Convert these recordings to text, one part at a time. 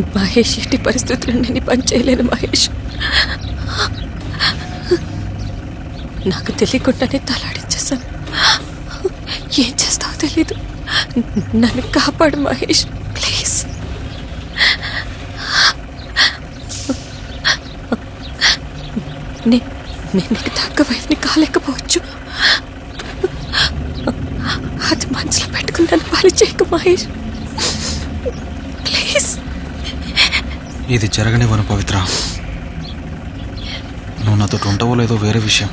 మహేష్ ఎట్టి పరిస్థితుల్లో నేను పని చేయలేను మహేష్. నాకు తెలియకుండానే తలాడించేశాను. ఏం చేస్తావో తెలీదు. నన్ను కాపాడు మహేష్ ప్లీజ్. నేను నీకు తగ్గ వైఫ్ని కాలేకపోవచ్చు. అది మనసులో పెట్టుకుని నన్ను పాలు చేయకు మహేష్. ప్లీజ్. ఇది జరగనివ్వను పవిత్ర. నువ్వు నాతో ఉండవో లేదో వేరే విషయం.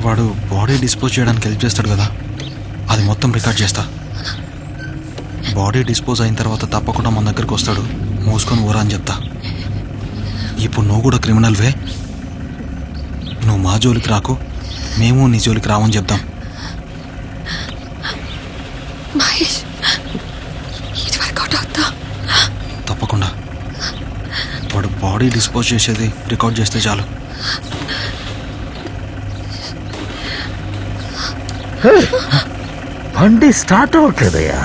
వాడు బాడీ డిస్పోజ్ చేయడానికి హెల్ప్ చేస్తాడు కదా. అది మొత్తం రికార్డ్ చేస్తా. బాడీ డిస్పోజ్ అయిన తర్వాత తప్పకుండా మన దగ్గరికి వస్తాడు. మోసుకొని ఊరా అని చెప్తా. ఇప్పుడు నువ్వు కూడా క్రిమినల్వే. నువ్వు మా జోలికి రాకు. మేము నీ జోలికి రావని చెప్దాం. మహేష్ ఇది వర్కౌట్ అవుతా తప్పకుండా. వాడు బాడీ డిస్పోజ్ చేసేది రికార్డ్ చేస్తే చాలు. బండి స్టార్ట్ అవ్వట్లేదయ్యా.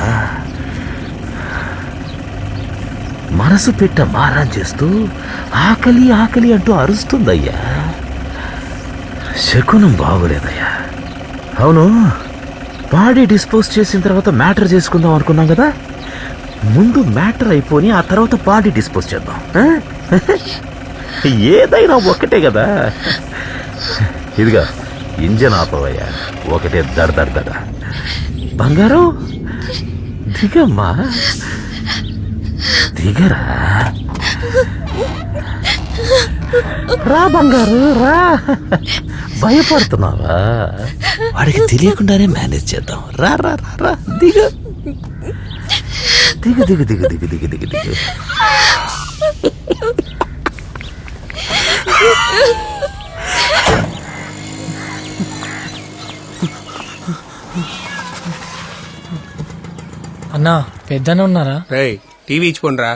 మనసు పెట్ట మారం చేస్తూ ఆకలి ఆకలి అంటూ అరుస్తుందయ్యా. శకునం బాగోలేదయ్యా. అవును బాడీ డిస్పోజ్ చేసిన తర్వాత మ్యాటర్ చేసుకుందాం అనుకున్నాం కదా? ముందు మ్యాటర్ అయిపోయి ఆ తర్వాత బాడీ డిస్పోజ్ చేద్దాం. ఏదైనా ఒక్కటే కదా. ఇదిగా ఇంజన్ ఆపవయ్యా. ఒకటే దడ దడ దడ. బంగారం దిగమ్మా. దిగరా? రా బంగారు రా. భయపడుతున్నావా? వాడికి తెలియకుండానే మేనేజ్ చేద్దాం. రా రా రా రా. దిగ. దిగు దిగు దిగు దిగు దిగు దిగు దిగు. అన్నా పెద్దనే ఉన్నారా? రేయ్ టీవీ ఇచ్చిపోండిరా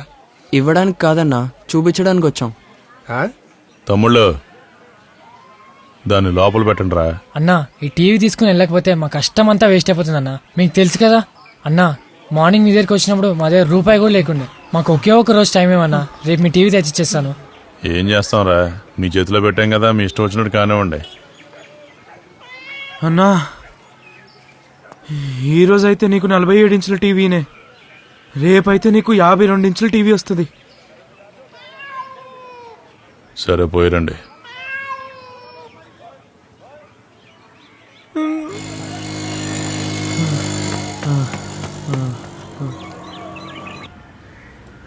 ఇవ్వడానికి కాదన్నా చూపించడానికి వచ్చాం ఆ? తమ్ముళ్ళు దాన్ని లోపల పెట్టండి రా అన్నా ఈ టీవీ తీసుకుని వెళ్ళకపోతే మా కష్టం అంతా వేస్ట్ అయిపోతుంది అన్న. మీకు తెలుసు కదా? అన్నా మార్నింగ్ మీ దగ్గరికి వచ్చినప్పుడు మా దగ్గర రూపాయి కూడా లేకుండే. మాకు ఒకే ఒక రోజు టైం ఏమన్నా? రేపు మీ టీవీ తెచ్చిచ్చేస్తాను. ఏం చేస్తాం రా మీ చేతిలో పెట్టాం కదా మీ ఇష్టం వచ్చినట్టు కానివ్వండి. అన్నా ఈరోజు అయితే నీకు నలభై ఏడు ఇంచుల టీవీనే. రేపైతే నీకు యాభై రెండు ఇంచుల టీవీ వస్తుంది. సరే పోయిరండి.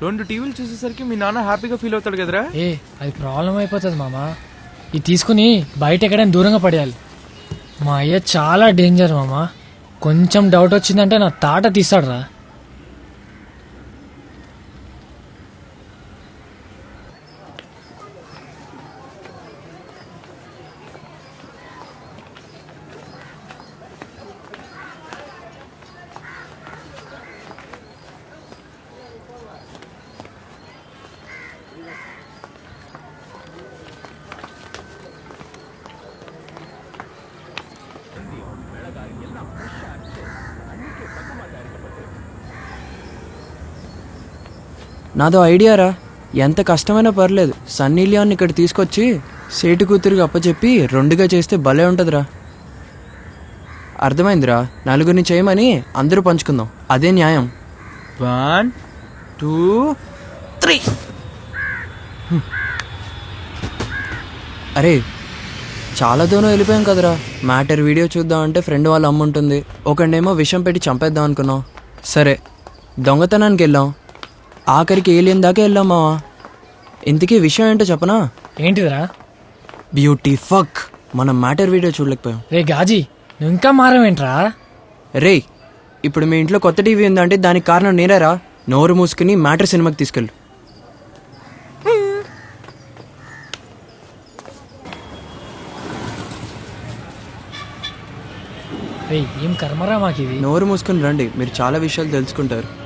రెండు టీవీలు చూసేసరికి మీ నాన్న హ్యాపీగా ఫీల్ అవుతాడు కదరా? ఏ అది ప్రాబ్లం అయిపోతుంది మామ. ఇది తీసుకుని బయట ఎక్కడైనా దూరంగా పడేయాలి. మా అయ్య చాలా డేంజర్ మామ. కొంచెం డౌట్ వచ్చిందంటే నా తాట తీస్తాడు రా నాదో ఐడియా రా. ఎంత కష్టమైనా పర్లేదు. సన్నీ లియోన్ ఇక్కడ తీసుకొచ్చి సేటు కూతురికి అప్పచెప్పి రెండుగా చేస్తే భలే ఉంటుందిరా. అర్థమైందిరా. నలుగురిని చేయమని అందరూ పంచుకుందాం. అదే న్యాయం. One two three. అరే చాలా దూరం వెళ్ళిపోయాం కదరా. మ్యాటర్ వీడియో చూద్దాం అంటే ఫ్రెండ్ వాళ్ళ అమ్మ ఉంటుంది. ఒకడేమో విషం పెట్టి చంపేద్దాం అనుకున్నాం. సరే దొంగతనానికి వెళ్ళాం. ఆఖరికి ఏలియన్ దాకా వెళ్ళాం మావా ఇంతకీ విషయం ఏంటో చెప్పనా? ఏంటిదిరా? బ్యూటీ ఫక్ మనం మ్యాటర్ వీడియో చూడలేకపోయాం. రే గాజీ నువ్వు ఇంకా మారమేంట్రా రే ఇప్పుడు మీ ఇంట్లో కొత్త టీవీ ఉందంటే దానికి కారణం నేనేరా నోరు మూసుకుని మ్యాటర్ సినిమాకి తీసుకెళ్ళు. రే ఏం కర్మరా మాకు ఇది నోరు మూసుకుని రండి. మీరు చాలా విషయాలు తెలుసుకుంటారు.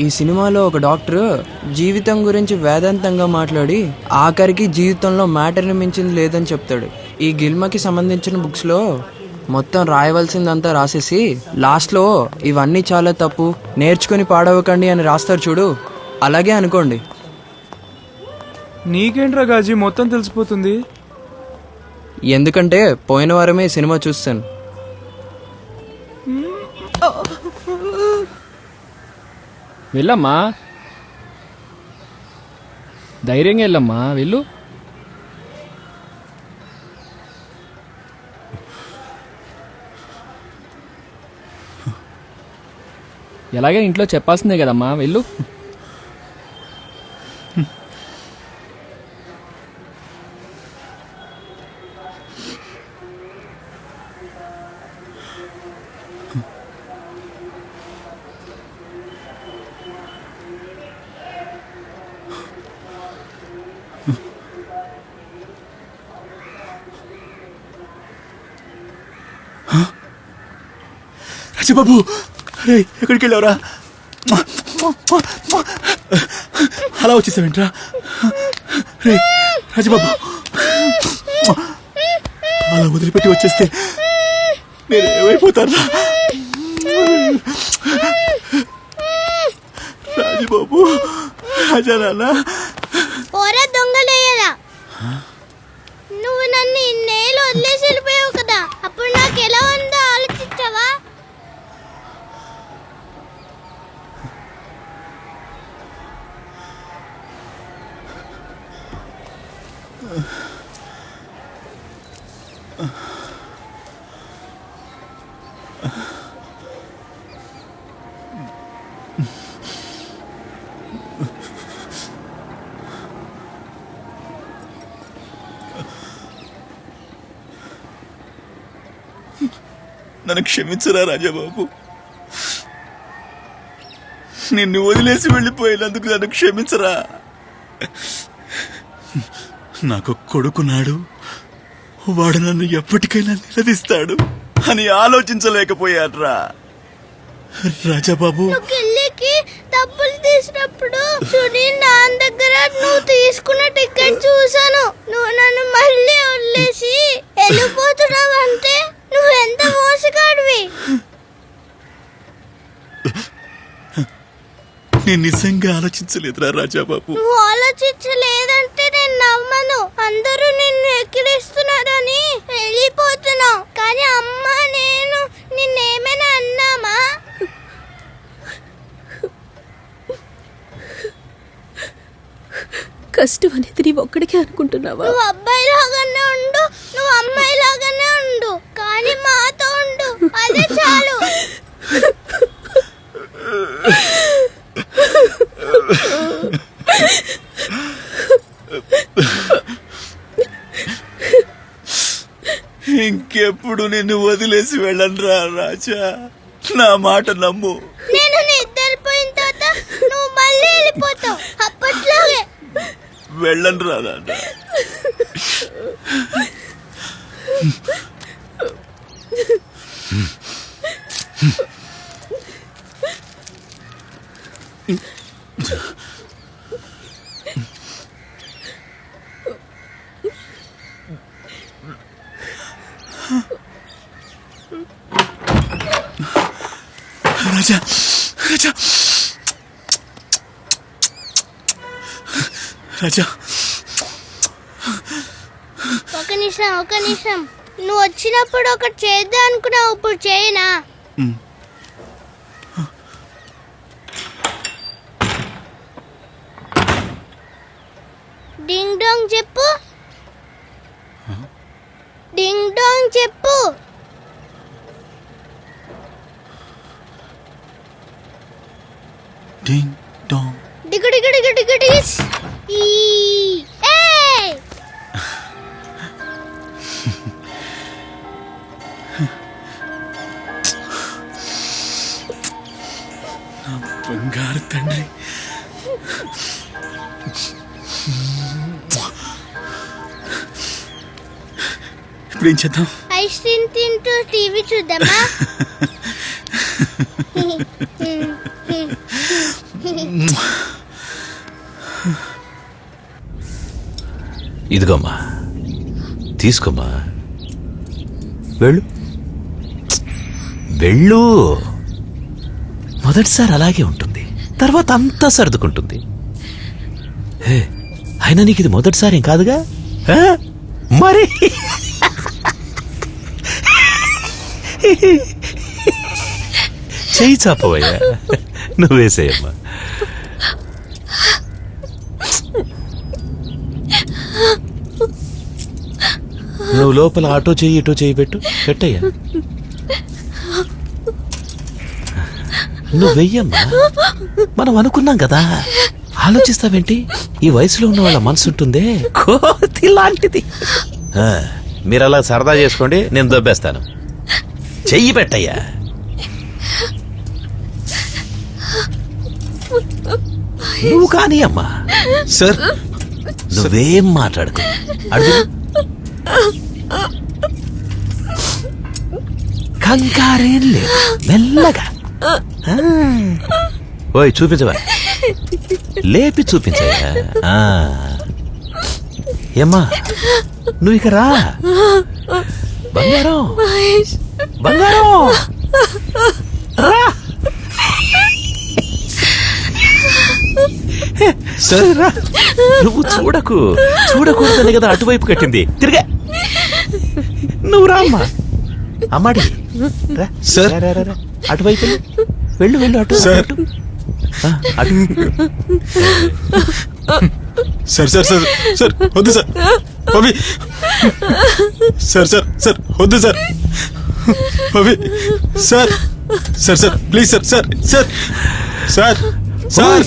ఈ సినిమాలో ఒక డాక్టర్ జీవితం గురించి వేదాంతంగా మాట్లాడి ఆఖరికి జీవితంలో మ్యాటర్ని మించింది లేదని చెప్తాడు. ఈ గిల్మకి సంబంధించిన బుక్స్లో మొత్తం రాయవలసిందంతా రాసేసి లాస్ట్లో ఇవన్నీ చాలా తప్పు నేర్చుకుని పాడవకండి అని రాస్తారు చూడు. అలాగే అనుకోండి. నీకేంట్రా గాజీ? మొత్తం తెలిసిపోతుంది. ఎందుకంటే పోయిన వారమే సినిమా చూస్తాను. వెళ్ళమ్మా. ధైర్యంగా వెళ్ళమ్మా వెళ్ళు. ఎలాగే ఇంట్లో చెప్పాల్సిందే కదమ్మా వెళ్ళు. రాజబాబు! రే ఎక్కడికి వెళ్ళావురా? అలా వచ్చేసావేంట్రా? రే రాజబాబు! అలా వదిలిపెట్టి వచ్చేస్తే నేను ఏమైపోతారా రాజబాబు! రాజా నాన్న! నన్ను క్షమించరా రాజాబాబు. నిన్ను వదిలేసి వెళ్ళిపోయినందుకు నన్ను క్షమించరా. నాకు కొడుకున్నాడు వాడు నన్ను ఎప్పటికైనా నిలదీస్తాడు అని ఆలోచించలేకపోయాడ్రా. రాజాబాబు. డబ్బులు తీసినప్పుడు సునీల్ నాన్న దగ్గర నువ్వు తీసుకున్న టికెట్ చూసాను నువ్వు నన్ను మళ్ళీ వదిలేసి వెళ్ళిపోతున్నావు అంటే నువ్వు ఎంత మోసగాడివి? నేను నిజంగా ఆలోచించలేదురా రాజాబాబు. నువ్వు ఆలోచించలేదంటే నేను నమ్మను. అందరూ నిన్ను ఎక్కిరిస్తున్నారని వెళ్ళిపోతున్నావు కానీ అమ్మ నేను నిన్నేమైనా అన్నామా? కష్టం అనేది నీ ఒక్కడికే అనుకుంటున్నావా? నువ్వు అబ్బాయి లాగానే ఉండు నువ్వు అమ్మాయి లాగానే ఉండు కానీ మాతో ఉండు. అదే చాలు. ఇంకెప్పుడు నిన్ను వదిలేసి వెళ్ళనురా రాజా. నా మాట నమ్ము నేను నిద్రపోయిన తర్వాత నువ్వు మళ్ళీ వెళ్ళిపోతావు అప్పట్లాగే వెళ్ళనురా నాన్న రాజా రాజా రాజా. ఒక నిమిషం ఒక నిమిషం. నువ్వు వచ్చినప్పుడు ఒకటి చేద్దాం అనుకున్నావు ఇప్పుడు చేయనా? ఇప్పుడు ఏం చేద్దాం? ఐస్ క్రీమ్ తింటూ టీవీ చూద్దామా? ఇదిగోమ్మా. తీసుకోమ్మా. వెళ్ళు. వెళ్ళు. మొదటిసారి అలాగే ఉంటుంది. తర్వాత అంతా సర్దుకుంటుంది. హే, అయినా నీకు ఇది మొదటిసారి ఏం కాదుగా? మరి? చేయి చాపవయ్యా నువ్వేసేయమ్మా నువ్వు లోపల ఆటో చెయ్యి ఇటో చెయ్యి పెట్టు. పెట్టయ్యా. నువ్వు వెయ్యమ్మా. మనం అనుకున్నాం కదా. ఆలోచిస్తావేంటి? ఈ వయసులో ఉన్న వాళ్ళ మనసు ఉంటుందే. కోతి లాంటిది. మీరు అలా సరదా చేసుకోండి నేను దొబ్బేస్తాను. చెయ్యి పెట్టయ్యా. నువ్వు కానీ అమ్మా. సార్ నువ్వేం మాట్లాడుకో. అడుగు. కంగారేం లేదు. మెల్లగా. ఓయ్ చూపించవా? లేపి చూపించయ్యా. ఆ. ఏమ్మా నువ్వు ఇక రా. బంగారం. బంగారం! రా! సరే రా! నువ్వు చూడకు. చూడకూడదని కదా అటువైపు కట్టింది. తిరిగా! నువ్వు రా అమ్మా. అమ్మాడి సార్. అటువైపు వెళ్ళు వెళ్ళు అటు సార్. అటు. సార్ సార్ సార్ సార్ వద్దు సార్. సార్ సార్ సార్ వద్దు sir. Pavi sir sir sir please sir sir sir sir sir.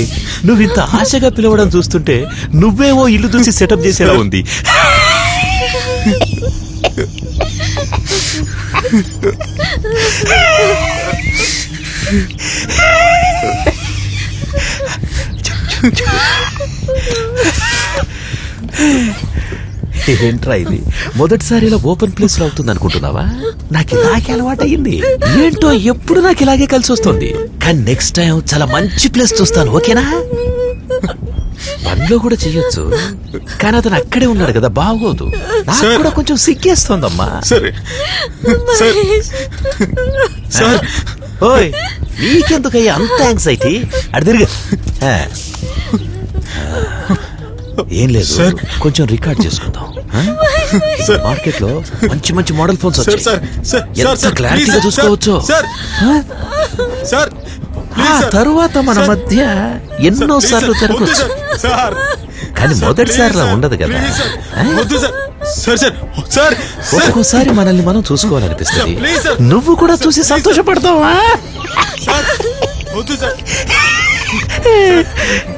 నువ్వు ఇంత ఆశగా పిలవడం చూస్తుంటే నువ్వేమో ఇల్లు చూసి సెటప్ చేసేలా ఉంది. ఏంట్రా ఇది? మొదటిసారి ఇలా ఓపెన్ ప్లేస్లో అవుతుంది అనుకుంటున్నావా? నాకు ఇలాగే అలవాటు అయ్యింది ఏంటో ఎప్పుడు నాకు ఇలాగే కలిసి వస్తుంది. కానీ నెక్స్ట్ టైం చాలా మంచి ప్లేస్ చూస్తాను ఓకేనా? పనిలో కూడా చెయ్యొచ్చు. కానీ అతను అక్కడే ఉన్నాడు కదా బాగోదు. నాకు. కూడా కొంచెం సిగ్గేస్తోందమ్మా. సార్ సార్ ఓయ్ నీకెందుకయ్యా అంత యాంగ్జైటీ అడి తిరిగి. ఏం లేదు. సార్. కొంచెం రికార్డ్ చేసుకుందాం? సార్. మార్కెట్లో మంచి మంచి model phones sir sir sir క్లారిటీగా చూసుకోవచ్చు. Sir sir. ఆ తరువాత మన. మధ్య ఎన్నో సార్లు జరగచ్చు సార్, కానీ సార్, మొదటిసారిలా ఉండదు కదా. Sir, sir sir sir sir sir. ఒక్కోసారి మనల్ని మనం చూసుకోవాలనిపిస్తుంది. నువ్వు కూడా చూసి సంతోషపడతావా? వద్దు సార్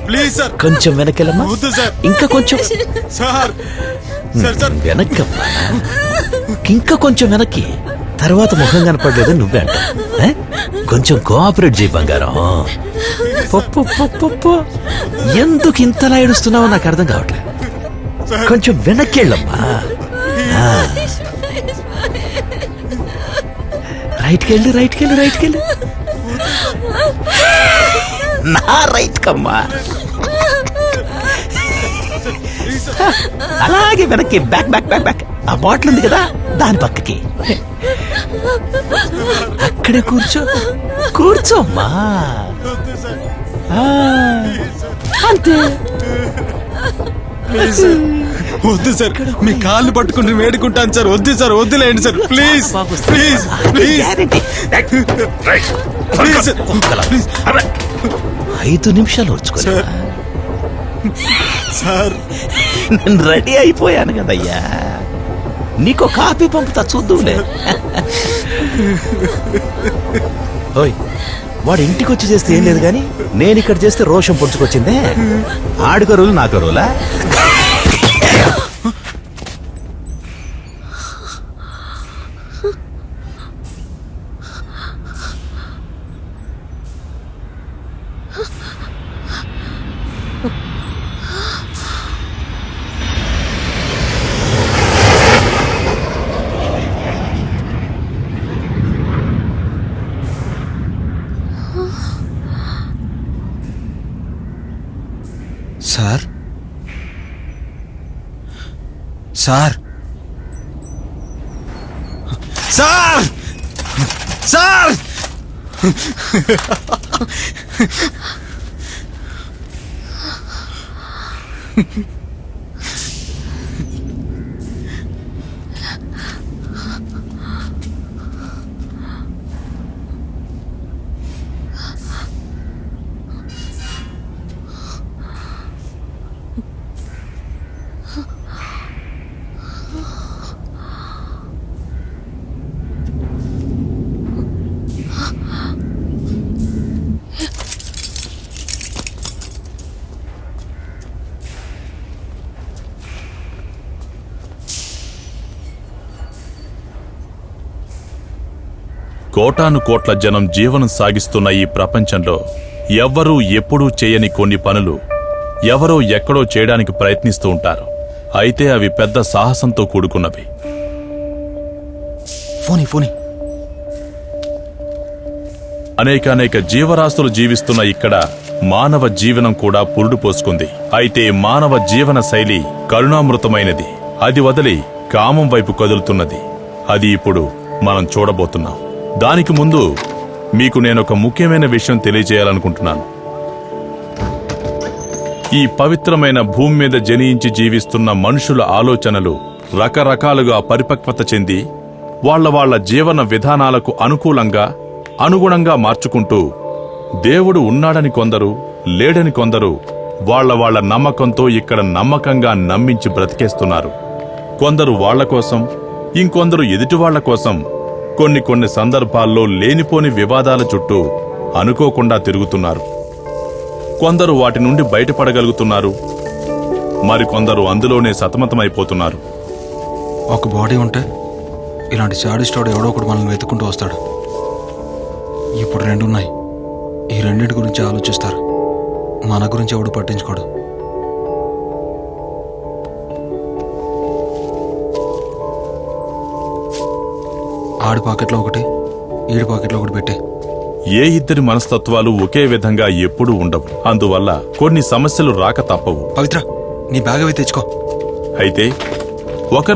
ప్లీజ్ సార్. కొంచెం వెనకెళ్ళమ్మా. వద్దు సార్. ఇంకా కొంచెం. సార్ సార్ సార్ వెనక్కమ్మా ఇంకా కొంచెం వెనక్కి. తర్వాత ముఖం కనపడలేదు నువ్వే అంటావు. ఏ? కొంచెం కోఆపరేట్ చేయి బంగారం. పప్పు పప్పు పప్పు. ఎందుకు ఇంతలా ఏడుస్తున్నావో నాకు అర్థం కావట్లేదు. కొంచెం వెనక్కి వెళ్ళమ్మా. రైట్కి వెళ్ళి రైట్కి వెళ్ళి రైట్కి వెళ్ళి. నా రైట్ కమ్మా అలాగే వెనక్కి బ్యాక్ బ్యాక్ బ్యాక్ బ్యాక్. ఆ బాటిల్ ఉంది కదా దాని పక్కకి. అక్కడే కూర్చో. కూర్చోమ్మా అంతే. ప్లీజ్ వద్దు సార్ మీ కాళ్ళు పట్టుకుని వేడుకుంటాను సార్ వద్దు సార్ వద్దులేండి sir please please please please ఐదు నిమిషాలు వచ్చుకోలే సార్. నేను రెడీ అయిపోయాను కదయ్యా. నీకు కాపీ పంపుతా చూద్దులే ఓయ్ వాడు ఇంటికి వచ్చి చేస్తే ఏం లేదు కానీ నేను ఇక్కడ చేస్తే రోషం పొడుచుకొచ్చిందే. ఆడుకో రోజు సార్. సార్! సార్! కోటాను కోట్ల జనం జీవనం సాగిస్తున్న ఈ ప్రపంచంలో ఎవ్వరూ ఎప్పుడూ చేయని కొన్ని పనులు ఎవరో ఎక్కడో చేయడానికి ప్రయత్నిస్తూ ఉంటారు. అయితే అవి పెద్ద సాహసంతో కూడుకున్నవి. ఫోని ఫోని. అనేకానేక జీవరాశులు జీవిస్తున్న ఇక్కడ మానవ జీవనం కూడా పురుడు పోసుకుంది. అయితే మానవ జీవన శైలి కరుణామృతమైనది. అది వదిలి కామం వైపు కదులుతున్నది. అది ఇప్పుడు మనం చూడబోతున్నాం. దానికి ముందు మీకు నేను ఒక ముఖ్యమైన విషయం తెలియజేయాలనుకుంటున్నాను. ఈ పవిత్రమైన భూమి మీద జనించి జీవిస్తున్న మనుషుల ఆలోచనలు రకరకాలుగా పరిపక్వత చెంది వాళ్ళ వాళ్ళ జీవన విధానాలకు అనుకూలంగా అనుగుణంగా మార్చుకుంటూ దేవుడు ఉన్నాడని కొందరు లేడని కొందరు వాళ్ళ వాళ్ళ నమ్మకంతో ఇక్కడ నమ్మకంగా నమ్మించి బ్రతికేస్తున్నారు. కొందరు వాళ్ళ కోసం ఇంకొందరు ఎదుటివాళ్ళ కోసం కొన్ని కొన్ని సందర్భాల్లో లేనిపోని వివాదాల చుట్టూ అనుకోకుండా తిరుగుతున్నారు. కొందరు వాటి నుండి బయటపడగలుగుతున్నారు. మరికొందరు అందులోనే సతమతమైపోతున్నారు. ఒక బాడీ ఉంటే ఇలాంటి సాడిస్టోడు ఎవడో ఒకడు మనల్ని వెతుకుంటూ వస్తాడు. ఇప్పుడు రెండు ఉన్నాయి ఈ రెండింటి గురించి ఆలోచిస్తారు. మన గురించి ఎవడు పట్టించుకోడు. ఆడి పాకెట్లో ఒకటి ఈడి పాకెట్లో ఒకటి పెట్టే. ఏ ఇద్దరి మనస్తత్వాలు ఒకే విధంగా ఎప్పుడూ ఉండవు. అందువల్ల కొన్ని సమస్యలు రాక తప్పవు. పవిత్ర నీ బ్యాగ్ అవి తెచ్చుకో. అయితే ఒకరి